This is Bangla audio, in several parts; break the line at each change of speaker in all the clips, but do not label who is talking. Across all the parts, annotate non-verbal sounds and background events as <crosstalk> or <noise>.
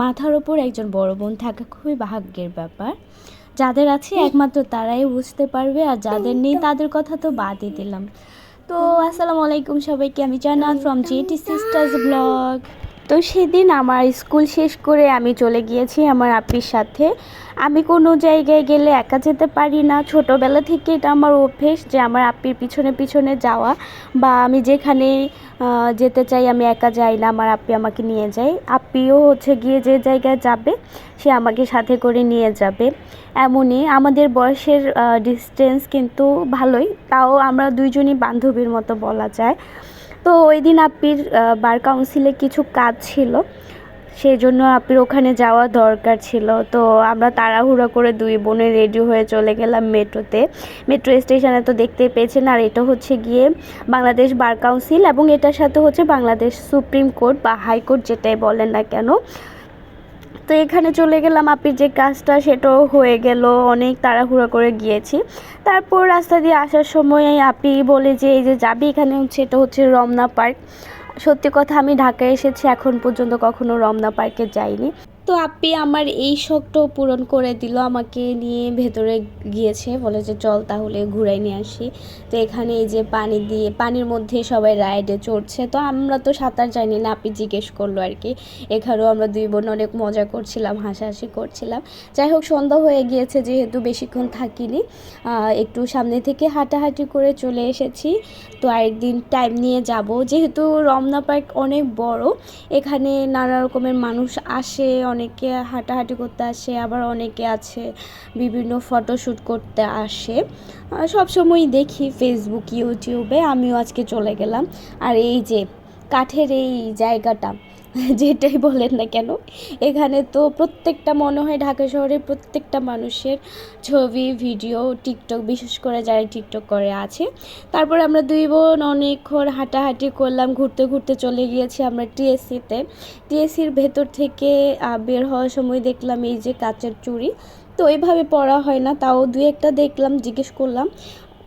মাথার ওপর একজন বড় বোন থাকা খুবই ভাগ্যের ব্যাপার। যাদের আছে একমাত্র তারাই বুঝতে পারবে আর যাদের নেই তাদের কথা তো বাদই দিলাম। তো আসসালামু আলাইকুম সবাইকে, আমি জানান ফ্রম জিটি সিস্টার্স ব্লগ তো সেদিন আমার স্কুল শেষ করে আমি চলে গিয়েছি আমার আপির সাথে। আমি কোনো জায়গায় গেলে একা যেতে পারি না। ছোটোবেলা থেকে এটা আমার অভ্যেস যে আমার আপির পিছনে পিছনে যাওয়া বা আমি যেখানে যেতে চাই আমি একা যাই না, আমার আপ্পি আমাকে নিয়ে যায়। আপ্পিও হচ্ছে গিয়ে যে জায়গায় যাবে, সে আমাকে সাথে করে নিয়ে যাবে। এমনই আমাদের বয়সের ডিস্টেন্স কিন্তু ভালোই। তাও আমরা দুইজনই বান্ধবীর মতো বলা যায়। তো ওই দিন আপির বার কাউন্সিলে কিছু কাজ ছিল সেই জন্য আপির ওখানে যাওয়া দরকার ছিল। তো আমরা তাড়াহুড়ো করে দুই বোনে রেডি হয়ে চলে গেলাম মেট্রোতে। মেট্রো স্টেশনে তো দেখতে পেয়েছেন, আর এটা হচ্ছে গিয়ে বাংলাদেশ বার কাউন্সিল এবং এটার সাথে হচ্ছে বাংলাদেশ সুপ্রিম কোর্ট বা হাইকোর্ট যেটাই বলেন না কেন তো এখানে চলে গেলাম আপির যে কাজটা, সেটাও হয়ে গেল। অনেক তাড়াহুড়ো করে গিয়েছি। তারপর রাস্তা দিয়ে আসার সময় আপি বলে যে, এই যে যাবি এখানে সেটা হচ্ছে রমনা পার্ক। সত্যি কথা, আমি ঢাকায় এসেছি, এখন পর্যন্ত কখনো রমনা পার্কে যাইনি। তো আপি আমার এই শখটাও পূরণ করে দিল, আমাকে নিয়ে ভেতরে গিয়েছে, বলে যে চল তাহলে ঘুরাই নিয়ে আসি। তো এখানে এই যে পানি দিয়ে, পানির মধ্যে সবাই রাইডে চড়ছে। তো আমরা তো সাঁতার জানি না আপনি জিজ্ঞেস করল আর কি। এখানেও আমরা দুই বোন অনেক মজা করছিলাম, হাসাহাসি করছিলাম। যাই হোক, সন্ধ্যা হয়ে গিয়েছে, যেহেতু বেশিক্ষণ থাকিনি একটু সামনে থেকে হাঁটাহাঁটি করে চলে এসেছি। তো আরেকদিন টাইম নিয়ে যাব। যেহেতু রমনা পার্ক অনেক বড়, এখানে নানা রকমের মানুষ আসে অনেকে হাঁটাহাঁটি করতে আসে, আবার অনেকে আছে বিভিন্ন ফটোশ্যুট করতে আসে। সব সময় দেখি ফেসবুক ইউটিউবে আমিও আজকে চলে গেলাম। আর এই যে কাঠের এই জায়গাটা <laughs> যেটাই বলেন না কেন, এখানে তো প্রত্যেকটা মনে হয় ঢাকা শহরের প্রত্যেকটা মানুষের ছবি, ভিডিও, টিকটক, বিশেষ করে যারা টিকটক করে আছে। তারপরে আমরা দুই বোন অনেকক্ষণ হাঁটাহাঁটি করলাম, ঘুরতে ঘুরতে চলে গিয়েছি আমরা টিএসসিতে। টিএসসির ভেতর থেকে বের হওয়ার সময় দেখলাম এই যে কাচের চুড়ি। তো ওইভাবে পরা হয় না, তাও দুই একটা দেখলাম, জিজ্ঞেস করলাম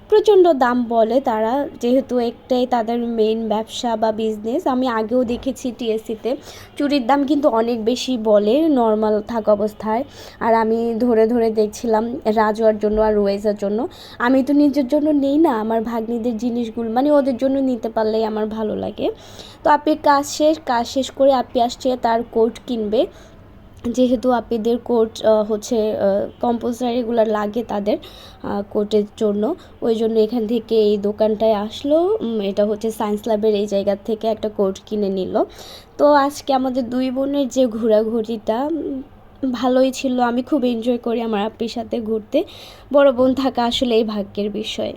প্রচণ্ড দাম বলে তারা, যেহেতু একটাই তাদের মেন ব্যবসা বা বিজনেস আমি আগেও দেখেছি টিএসসিতে চুরির দাম কিন্তু অনেক বেশি বলে নর্মাল থাকা অবস্থায়। আর আমি ধরে ধরে দেখছিলাম রাজুয়ার জন্য আর রোয়েজার জন্য। আমি তো নিজের জন্য নেই না, আমার ভাগ্নিদের জিনিসগুলো মানে ওদের জন্য নিতে পারলেই আমার ভালো লাগে। তো আপনি কাজ শেষ কাজ শেষ করে আপনি আসছে, তার কোট কিনবে। যেহেতু আপিদের কোর্ট হচ্ছে কম্পালসারিগুলো লাগে তাদের কোর্টের জন্য। ওই জন্য এখান থেকে এই দোকানটায় আসলো। এটা হচ্ছে সায়েন্স ল্যাবের এই জায়গা থেকে একটা কোর্ট কিনে নিল। তো আজকে আমাদের দুই বোনের যে ঘোরাঘুরিটা ভালোই ছিল। আমি খুব এনজয় করি আমার আপির সাথে ঘুরতে। বড় বোন থাকা আসলে এই ভাগ্যের বিষয়।